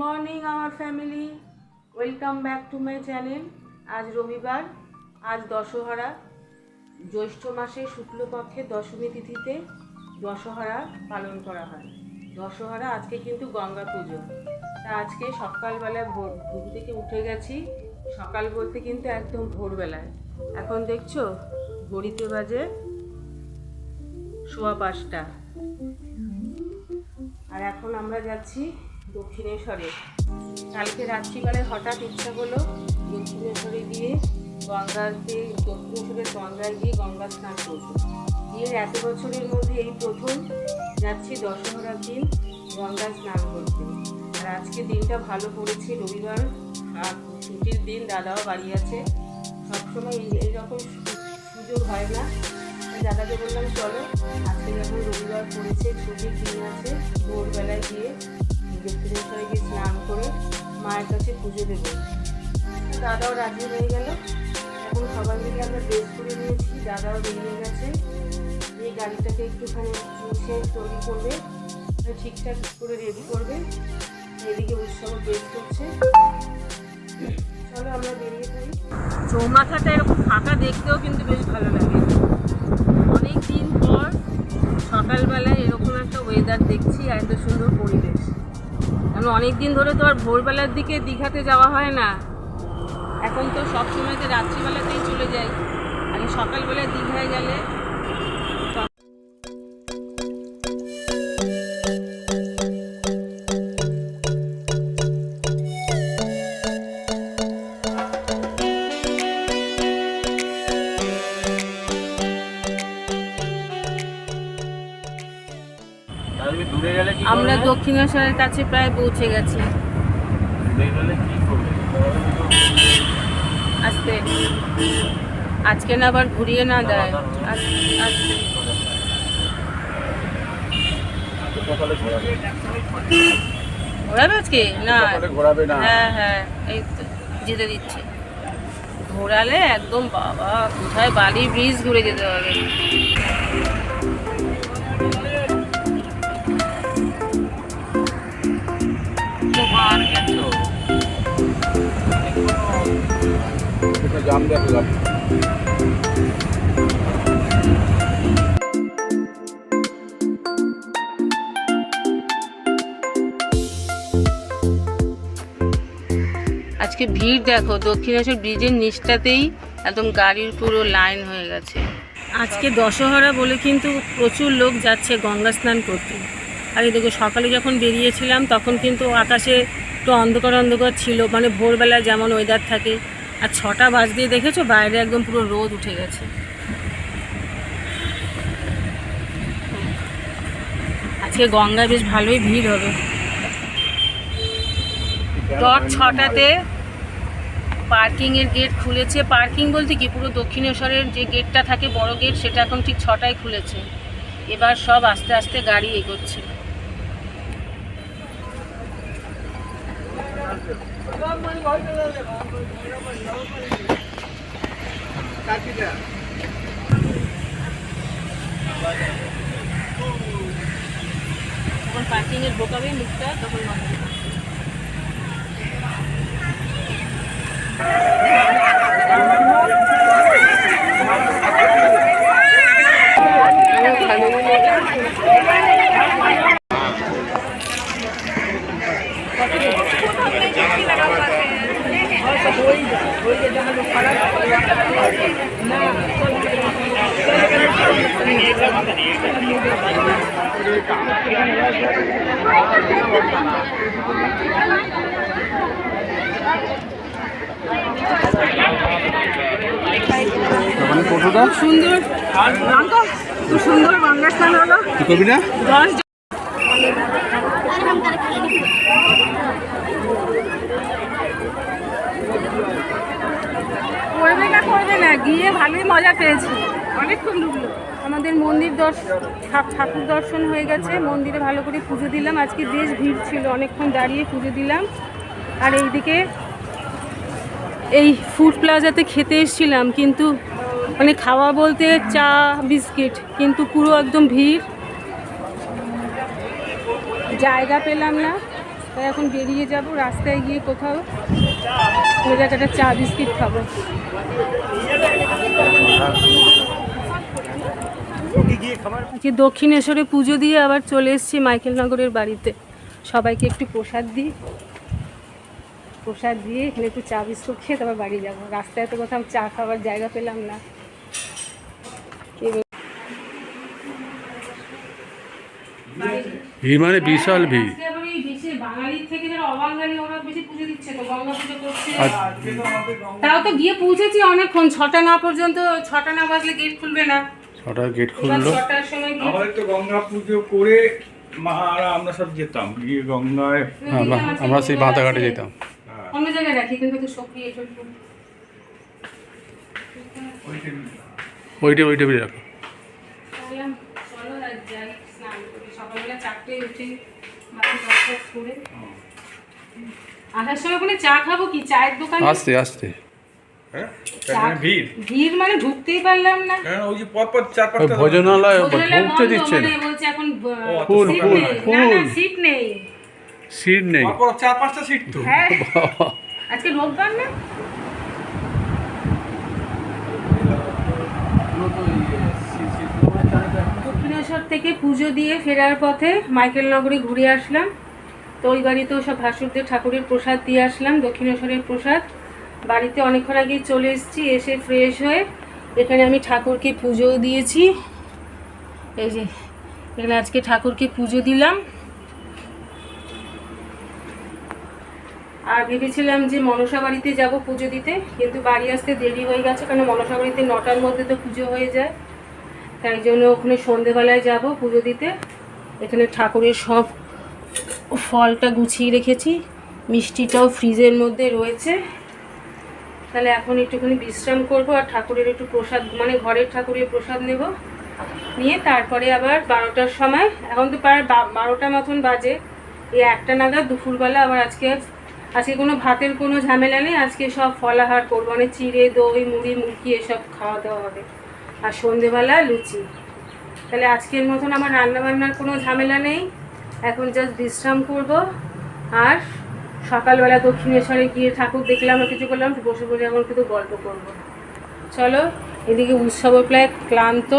Morning আমার family welcome back to my channel আজ রবিবার, আজ দশহরা। জ্যৈষ্ঠ মাসে শুক্লপক্ষের দশমী তিথিতে দশহরা পালন করা হয়। দশহরা আজকে কিন্তু গঙ্গা পুজো। তা আজকে সকালবেলায় ভোর, ঘুম থেকে উঠে গেছি। সকাল বলতে কিন্তু একদম ভোরবেলায়। এখন দেখছ, ঘড়িতে বাজে সোয়া পাঁচটা। আর এখন আমরা যাচ্ছি দক্ষিণেশ্বরে। কালকে রাত্রিবেলায় হঠাৎ ইচ্ছা হলো দক্ষিণেশ্বরে গিয়ে গঙ্গাতে দক্ষিণেশ্বরের গঙ্গায় গিয়ে গঙ্গা স্নান করব। বিয়ের এত বছরের মধ্যে এই প্রথম যাচ্ছি দশহরার দিন গঙ্গা স্নান করতে। আর আজকে দিনটা ভালো পড়েছে রবিবার। আর ছুটির দিন দাদাও বাড়ি আছে। সবসময় এই এইরকম সুযোগ হয় না। দাদাকে বললাম, চলো, আজকে যখন রবিবার পড়েছে, ছুটির দিন আছে, ভোরবেলায় গিয়ে দক্ষিণেশ্বরে গিয়ে স্নান করে মায়ের কাছে পুজো দেবো। দাদাও রাজি হয়ে গেল। এখন সবাই মিলে আমরা ড্রেস করে নিয়েছি, দাদাও বেরিয়ে গেছে। এই গাড়িটাকে একটুখানি মুছে তৈরি করবে ঠিকঠাক করে রেডি করবে। এদিকে উৎসব বের করছে চলো আমরা বেরিয়ে পড়ি। চৌমাথাটা এরকম ফাঁকা দেখতেও কিন্তু বেশ ভালো লাগে। অনেক দিন পর সকালবেলায় এরকম একটা ওয়েদার দেখছি, আর এত সুন্দর পরিবেশ। কারণ অনেক দিন ধরে তো আর ভোরবেলার দিকে দীঘাতে যাওয়া হয় না। এখন তো সব সময়তে রাত্রিবেলাতেই চলে যাই। আমি সকালবেলা দীঘায় গেলে দক্ষিণেশ্বরের কাছে প্রায় পৌঁছে গেছে? আস্তে। আজকে না আবার ঘুরিয়ে না দেয়। ঘোরাবে। ঘোরাবে আজকে? না। ঘোরাবে না। হ্যাঁ হ্যাঁ। এই তো যেতে দিচ্ছে। ঘোরালে একদম বাবা কোথায় বালি ব্রিজ ঘুরে যেতে হবে? জাম দেখো জাম। আজকে ভিড় দেখো, দক্ষিণেশ্বর ব্রিজের নিচটাতেই একদম গাড়ির পুরো লাইন হয়ে গেছে আজকে দশহরা বলে কিন্তু প্রচুর লোক যাচ্ছে গঙ্গা স্নান করতে আর দেখো, সকালে যখন বেরিয়েছিলাম, তখন কিন্তু আকাশে একটু অন্ধকার অন্ধকার ছিল মানে ভোরবেলা যেমন ওয়েদার থাকে আর ছটা বাজ দিয়ে দেখেছ? বাইরে একদম পুরো রোদ উঠে গেছে। আজকে গঙ্গায় বেশ ভালোই ভিড় হবে। ডট ছটাতে পার্কিং এর গেট খুলেছে। পার্কিং বলতে কি? পুরো দক্ষিণেশ্বরের যে গেটটা থাকে, বড় গেট, সেটা এখন ঠিক ছটায় খুলেছে। এবার সব আস্তে আস্তে গাড়ি এগোচ্ছে। যখন পার্কিং এর ঢোকাবে মুখটা তখন সুন্দর। খুব সুন্দর গঙ্গা স্নান হলো। কি না? দশ করবে না করবে না গিয়ে ভালোই মজা পেয়েছি। অনেকক্ষণ ঢুকলো। আমাদের মন্দির দর্শন ঠাকুর দর্শন হয়ে গেছে। মন্দিরে ভালো করে পুজো দিলাম। আজকে বেশ ভিড় ছিল। অনেকক্ষণ দাঁড়িয়ে পুজো দিলাম। আর এইদিকে এই ফুড প্লাজাতে খেতে এসেছিলাম, কিন্তু মানে খাওয়া বলতে চা, বিস্কিট, কিন্তু পুরো একদম ভিড়। জায়গা পেলাম না। তাই এখন বেরিয়ে যাব। রাস্তায় গিয়ে কোথাও ওই জায়গাটা চা, বিস্কিট খাব। আজকে দক্ষিণেশ্বরে পুজো দিয়ে আবার চলে এসেছি মাইকেলনগরের বাড়িতে। সবাইকে একটু প্রসাদ দিই। প্রসাদ দিয়ে এখানে একটু চা বিস্কুট খেয়ে তারপর বাড়ি যাব। রাস্তায় তো কোথাও চা খাওয়ার জায়গা পেলাম না। মানে বিশাল ভিড়। আজকে আবার এই বেশি বাঙালির থেকে যারা অবাঙালি ওরা বেশি পুজো দিচ্ছে তো গঙ্গা পুজো করছে। তাও তো গিয়ে পৌঁছেছি অনেকক্ষণ ছটা না পর্যন্ত ছটা না বাজলে গেট খুলবে না। ছটার গেট খুললো আমাদের তো গঙ্গা পুজো করে মা আর আমরা সব যেতাম। গিয়ে গঙ্গায় হ্যাঁ, আমরা- আমরা সেই বাঁধাঘাটে যেতাম। অন্য জায়গায় রাখি কিন্তু একটু সক্রিয় একটু ওইটা ওই টেবিলে রাখো। আসার সময় ওখানে চা খাব কি? চায়ের দোকান? আস্তে আস্তে। হ্যাঁ ভিড়। ভিড় মানে ঢুকতেই পারলাম না। কারণ ওই যে পরপর চার পাঁচটা ভোজনালয় ভোজনালয় ঢুকতে দিচ্ছে না। মানে বলছে এখন ব- ও, অত ফুল সিট ফুল নেই। না, ফুল। না, সিট নেই। সিট নেই। পরপর চার পাঁচটা সিট তো। হ্যাঁ। আজকে রোববার না? দক্ষিণেশ্বর থেকে পুজো দিয়ে ফেরার পথে মাইকেল নগরে ঘুরে আসলাম। তো ওই বাড়িতেও সব ভাসুরদের ঠাকুরের প্রসাদ দিয়ে আসলাম দক্ষিণেশ্বরের প্রসাদ। বাড়িতে অনেকক্ষণ আগে চলে এসেছি, এসে ফ্রেশ হয়ে এখানে আমি ঠাকুরকে পুজো দিয়েছি। এই যে, এখানে আজকে ঠাকুরকে পুজো দিলাম। আর ভেবেছিলাম যে মনসা বাড়িতে যাব পুজো দিতে, কিন্তু বাড়ি আসতে দেরি হয়ে গেছে, কারণ মনসা বাড়িতে নটার মধ্যে তো পুজো হয়ে যায়। তাই জন্য ওখানে সন্ধেবেলায় যাব পুজো দিতে। এখানে ঠাকুরের সব ফলটা গুছিয়ে রেখেছি, মিষ্টিটাও ফ্রিজের মধ্যে রয়েছে। তাহলে এখন একটুখানি বিশ্রাম করব আর ঠাকুরের একটু প্রসাদ মানে ঘরের ঠাকুরের প্রসাদ নেব। নিয়ে তারপরে আবার বারোটার সময়, এখন তো প্রায় বারোটা মতন বাজে। এই একটা নাগাদ দুপুরবেলা আবার আজকে আজকে কোনো ভাতের কোনো ঝামেলা নেই, আজকে সব ফলাহার করব মানে চিড়ে, দই, মুড়ি, মুরকি এসব খাওয়া দাওয়া হবে। আর সন্ধেবেলা লুচি। তাহলে আজকের মতন আমার রান্নাবান্নার কোনো ঝামেলা নেই। এখন জাস্ট বিশ্রাম করব। আর সকালবেলা দক্ষিণেশ্বরে গিয়ে ঠাকুর দেখলাম কিছু করলাম বসে বসে এখন কিন্তু গল্প করব। চলো, এদিকে উৎসবের প্রায় ক্লান্ত,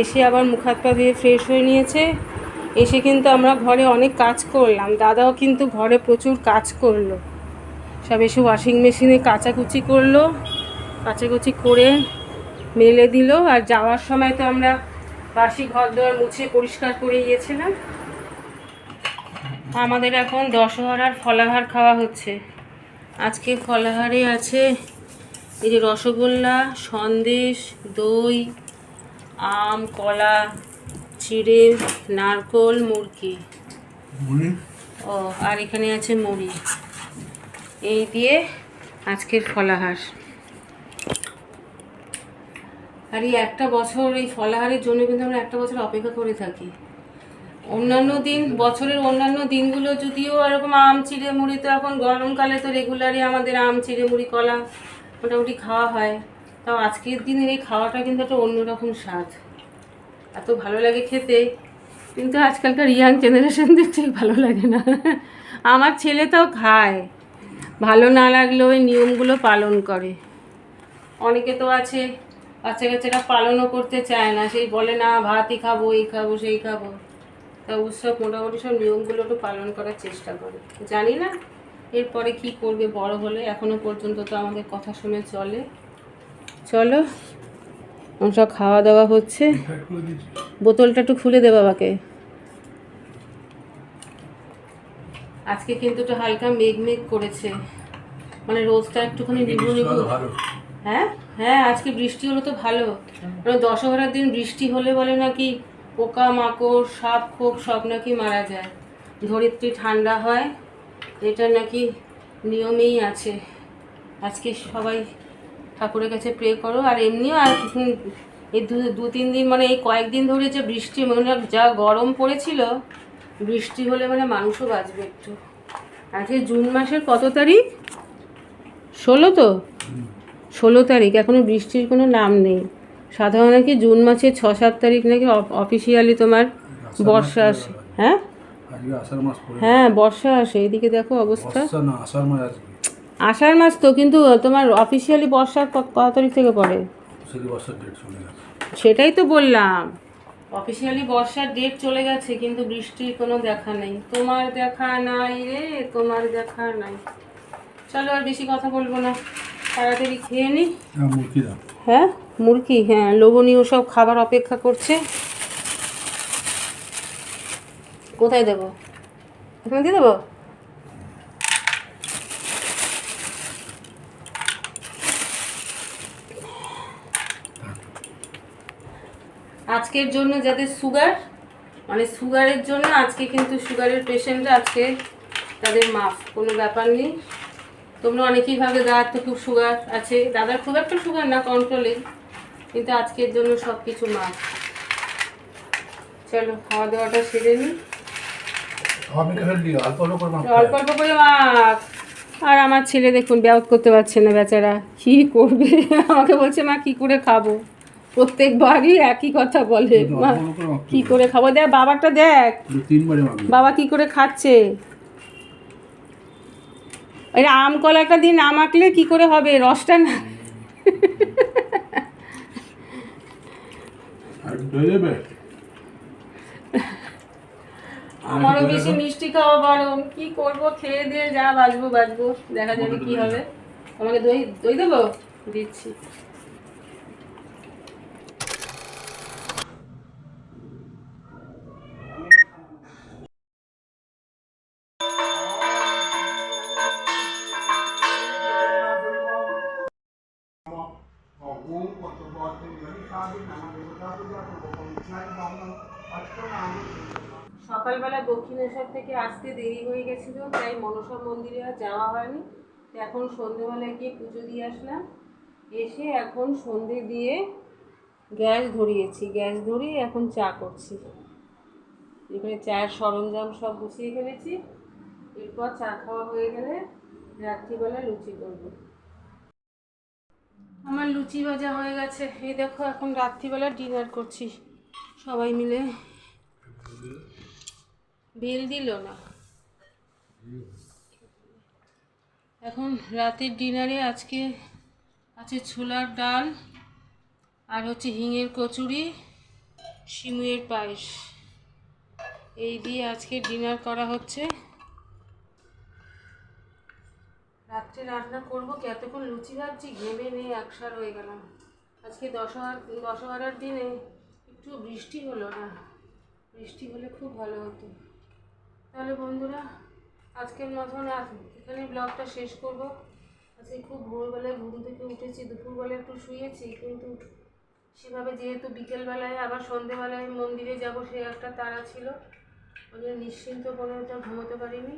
এসে আবার মুখ হাত পা ধুয়ে ফ্রেশ হয়ে নিয়েছে। এসে কিন্তু আমরা ঘরে অনেক কাজ করলাম, দাদাও কিন্তু ঘরে প্রচুর কাজ করল। সব এসে ওয়াশিং মেশিনে কাচাকুচি করল, কাচাকুচি করে মেলে দিল, আর যাওয়ার সময় তো আমরা বাসি ঘর দোয়ার মুছে পরিষ্কার করে গিয়েছিলাম। আমাদের এখন দশহরার ফলাহার খাওয়া হচ্ছে। আজকে ফলাহারে আছে এই যে রসগোল্লা সন্দেশ দই আম কলা চিড়ে নারকোল মুরকি। ও আর এখানে আছে মুড়ি। এই দিয়ে আজকের ফলাহার। আর এই একটা বছর এই ফলাহারের জন্য কিন্তু আমরা একটা বছর অপেক্ষা করে থাকি। অন্যান্য দিন, বছরের অন্যান্য দিনগুলো যদিও এরকম আম, চিড়ে মুড়ি তো এখন গরমকালে তো রেগুলারই আমাদের আম, চিড়ে মুড়ি, কলা মোটামুটি খাওয়া হয়। তাও আজকের দিনের এই খাওয়াটা কিন্তু একটা অন্যরকম স্বাদ। এত ভালো লাগে খেতে, কিন্তু আজকালকার ইয়াং জেনারেশনদের ঠিক ভালো লাগে না। আমার ছেলে তাও খায়। ভালো না লাগলেও ওই নিয়মগুলো পালন করে। অনেকে তো আছে বাচ্চা কাচ্চারা পালনও করতে চায় না। সেই বলে, না, ভাতই খাব, এই খাব, সেই খাব। তা উৎসব মোটামুটি সব নিয়মগুলো একটু পালন করার চেষ্টা করে। জানি না এরপরে কি করবে বড় হলে এখনও পর্যন্ত তো আমাদের কথা শুনে চলে। চলো আমার সব খাওয়া দাওয়া হচ্ছে। বোতলটা একটু খুলে দে বাবাকে। আজকে কিন্তু একটু হালকা মেঘ মেঘ করেছে। মানে রোদটা একটুখানি নিভু নিভু। হ্যাঁ? হ্যাঁ আজকে বৃষ্টি হলো তো ভালো। মানে দশহরার দিন বৃষ্টি হলে বলে নাকি পোকা মাকড় সাপ খোপ সব নাকি মারা যায়। ধরিত্রী ঠান্ডা হয়, এটা নাকি নিয়মেই আছে। আজকে সবাই ঠাকুরের কাছে প্রে করো। আর এমনিও আর এই দু দু, তিন দিন মানে এই কয়েকদিন ধরে যে বৃষ্টি মানে যা গরম পড়েছিল, বৃষ্টি হলে মানে মানুষও বাঁচবে একটু। আজকে জুন মাসের কত তারিখ? ষোলো তো? ষোলো তারিখ, এখনও বৃষ্টির কোনো নাম নেই। সাধারণত নাকি জুন মাসের ছ সাত তারিখ নাকি অফিসিয়ালি তোমার বর্ষা আসে। হ্যাঁ? মাস হ্যাঁ বর্ষা আসে এদিকে দেখো অবস্থা। আষাঢ় মাস মাস তো কিন্তু তোমার অফিসিয়ালি বর্ষার ক- কত তারিখ থেকে পড়ে। সেটাই তো বললাম। অফিসিয়ালি বর্ষার ডেট চলে গেছে কিন্তু বৃষ্টির কোনো দেখা নেই। তোমার দেখা নাই রে তোমার দেখা নাই। চলো আর বেশি কথা বলব না। তাড়াতাড়ি খেয়ে নি। হ্যাঁ মুরগি হ্যাঁ মুরগি হ্যাঁ লোভনীয় সব খাবার অপেক্ষা করছে। কোথায় দেবো? এখানে দিয়ে দেবো? আজকের জন্য যাদের সুগার মানে সুগারের জন্য আজকে কিন্তু সুগারের পেশেন্টরা আজকে তাদের মাফ কোনো ব্যাপার নেই। তোমরা অনেকেই ভাবে দাদার তো খুব সুগার আছে। দাদার খুব একটা সুগার না কন্ট্রোলে কিন্তু আজকের জন্য সব কিছু মাফ চলো খাওয়া দাওয়াটা সেরে নিই অল্প অল্প করে আর আমার ছেলে দেখুন ব্যাহত করতে পারছে না বেচারা। কি করবে? আমাকে বলছে মা কি করে খাব? প্রত্যেকবারই একই কথা বলে মা কি করে খাব? দেখ বাবারটা দেখ। বাবা কি করে খাচ্ছে? ওই আম কলাটা দিয়ে না মাখলে কী করে হবে? রসটা না আমারও বেশি মিষ্টি খাওয়া বারণ। কি করব? খেয়ে দিয়ে যা বাজবো বাজবো। দেখা যাবে কি হবে। আমাকে দই দই দেবো? দিচ্ছি। সকালবেলা দক্ষিণেশ্বর থেকে আসতে দেরি হয়ে গেছিল, তাই মনসা মন্দিরে আর যাওয়া হয়নি। এখন সন্ধেবেলায় গিয়ে পুজো দিয়ে আসলাম। এসে এখন সন্ধে দিয়ে গ্যাস ধরিয়েছি, গ্যাস ধরিয়ে এখন চা করছি। এখানে চায়ের সরঞ্জাম সব গুছিয়ে ফেলেছি। এরপর চা খাওয়া হয়ে গেলে রাত্রিবেলা লুচি করব। আমার লুচি ভাজা হয়ে গেছে। এই দেখো, এখন রাত্রিবেলা ডিনার করছি। সবাই মিলে বেল দিল না। এখন রাতের ডিনারে আজকে আছে ছোলার ডাল আর হচ্ছে হিঙের কচুরি, শিমুয়ের পায়েস। এই দিয়ে আজকে ডিনার করা হচ্ছে। রাত্রে রান্না করব, কি এতক্ষণ লুচি ভাবছি ঘেমে নিয়ে একসার হয়ে গেলাম। আজকে দশহার দশহারার দিনে একটু বৃষ্টি হলো না। বৃষ্টি হলে খুব ভালো হতো। তাহলে বন্ধুরা, আজকের মতন এখানে ব্লগটা শেষ করব। আজকে খুব ভোরবেলায় ঘুম থেকে উঠেছি দুপুরবেলা একটু শুয়েছি, কিন্তু সেভাবে যেহেতু বিকেলবেলায় আবার সন্ধেবেলায় মন্দিরে যাব, সে একটা তারা ছিল। ওই জন্য নিশ্চিন্ত কোনো একটা ঘুমোতে পারিনি।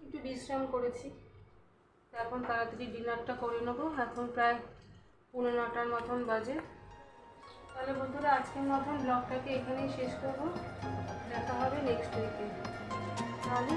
একটু বিশ্রাম করেছি। এখন তাড়াতাড়ি ডিনারটা করে নেব। এখন প্রায় পৌনে নটার মতন বাজে। তাহলে বন্ধুরা আজকের মতন ব্লগটাকে এখানেই শেষ করব। দেখা হবে নেক্সট উইকে তাহলে